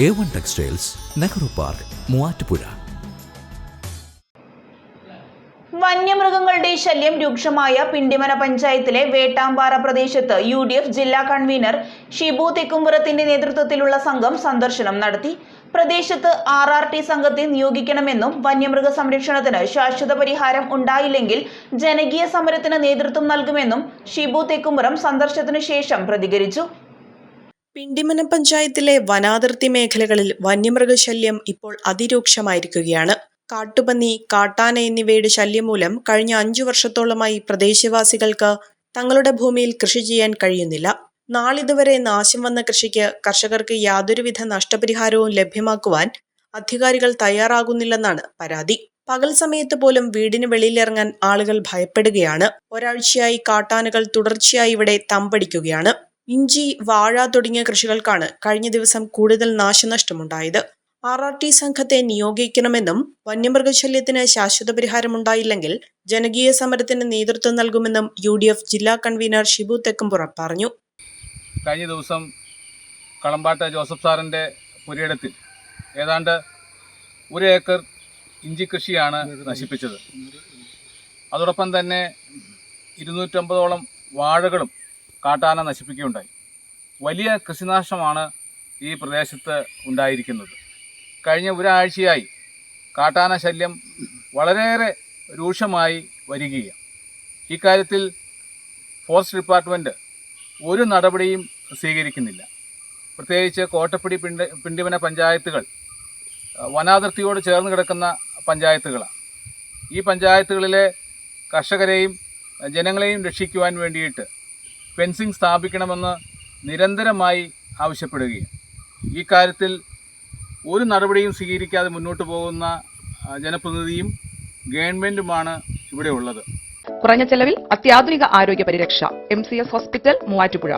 A one textiles Nehru park Muvattupuzha വന്യമൃഗങ്ങളുടെ ശല്യം രൂക്ഷമായ പിണ്ടിമന പഞ്ചായത്തിലെ വേട്ടാമ്പാറ പ്രദേശത്ത് യു ഡി എഫ് ജില്ലാ കൺവീനർ ഷിബു തെക്കുംപുറത്തിന്റെ നേതൃത്വത്തിലുള്ള സംഘം സന്ദർശനം നടത്തി. പ്രദേശത്ത് ആർ ആർ ടി സംഘത്തെ നിയോഗിക്കണമെന്നും വന്യമൃഗ സംരക്ഷണത്തിന് ശാശ്വത പരിഹാരം ഉണ്ടായില്ലെങ്കിൽ ജനകീയ സമരത്തിന് നേതൃത്വം നൽകുമെന്നും ഷിബു തെക്കുംപുറം സന്ദർശനത്തിനു ശേഷം പ്രതികരിച്ചു. പിണ്ടിമന പഞ്ചായത്തിലെ വനാതിർത്തി മേഖലകളിൽ വന്യമൃഗശല്യം ഇപ്പോൾ അതിരൂക്ഷമായിരിക്കുകയാണ്. കാട്ടുപന്നി കാട്ടാന എന്നിവയുടെ ശല്യം മൂലം കഴിഞ്ഞ അഞ്ചു വർഷത്തോളമായി പ്രദേശവാസികൾക്ക് തങ്ങളുടെ ഭൂമിയിൽ കൃഷി ചെയ്യാൻ കഴിയുന്നില്ല. നാളിതുവരെ നാശം വന്ന കൃഷിക്ക് കർഷകർക്ക് യാതൊരുവിധ നഷ്ടപരിഹാരവും ലഭ്യമാക്കുവാൻ അധികാരികൾ തയ്യാറാകുന്നില്ലെന്നാണ് പരാതി. പകൽ സമയത്ത് പോലും വീടിന് വെളിയിലിറങ്ങാൻ ആളുകൾ ഭയപ്പെടുകയാണ്. ഒരാഴ്ചയായി കാട്ടാനകൾ തുടർച്ചയായി ഇവിടെ തമ്പടിക്കുകയാണ്. ഇഞ്ചി വാഴ തുടങ്ങിയ കൃഷികൾക്കാണ് കഴിഞ്ഞ ദിവസം കൂടുതൽ നാശനഷ്ടമുണ്ടായത്. ആർ ആർ ടി സംഘത്തെ നിയോഗിക്കണമെന്നും വന്യമൃഗശല്യത്തിന് ശാശ്വത പരിഹാരമുണ്ടായില്ലെങ്കിൽ ജനകീയ സമരത്തിന് നേതൃത്വം നൽകുമെന്നും യു ഡി എഫ് ജില്ലാ കൺവീനർ ഷിബു തെക്കുംപുറ പറഞ്ഞു. കഴിഞ്ഞ ദിവസം കളമ്പാട്ട ജോസഫ് സാറിന്റെ പുരയിടത്തിൽ ഏതാണ്ട് ഒരു ഏക്കർ ഇഞ്ചി കൃഷിയാണ് നശിപ്പിച്ചത്. അതോടൊപ്പം തന്നെ ഇരുന്നൂറ്റമ്പതോളം വാഴകളും കാട്ടാന നശിപ്പിക്കുകയുണ്ടായി. വലിയ കൃഷിനാശമാണ് ഈ പ്രദേശത്ത് ഉണ്ടായിരിക്കുന്നത്. കഴിഞ്ഞ ഒരാഴ്ചയായി കാട്ടാന ശല്യം വളരെയേറെ രൂക്ഷമായി വരികയാണ്. ഇക്കാര്യത്തിൽ ഫോറസ്റ്റ് ഡിപ്പാർട്ട്മെന്റ് ഒരു നടപടിയും സ്വീകരിക്കുന്നില്ല. പ്രത്യേകിച്ച് കോട്ടപ്പടി പിണ്ടി പിണ്ടിമന പഞ്ചായത്തുകൾ വനാതിർത്തിയോട് ചേർന്ന് കിടക്കുന്ന പഞ്ചായത്തുകളാണ്. ഈ പഞ്ചായത്തുകളിലെ കർഷകരെയും ജനങ്ങളെയും രക്ഷിക്കുവാൻ വേണ്ടിയിട്ട് ഫെൻസിംഗ് സ്ഥാപിക്കണമെന്ന് നിരന്തരമായി ആവശ്യപ്പെടുകയും ഈ കാര്യത്തിൽ ഒരു നടപടിയും സ്വീകരിക്കാതെ മുന്നോട്ട് പോകുന്ന ജനപ്രതിനിധിയും ഗവൺമെന്റുമാണ് ഇവിടെ ഉള്ളത് കുറഞ്ഞ ചെലവിൽ അത്യാധുനിക ആരോഗ്യ പരിരക്ഷ M C S hospital Muvattupuzha.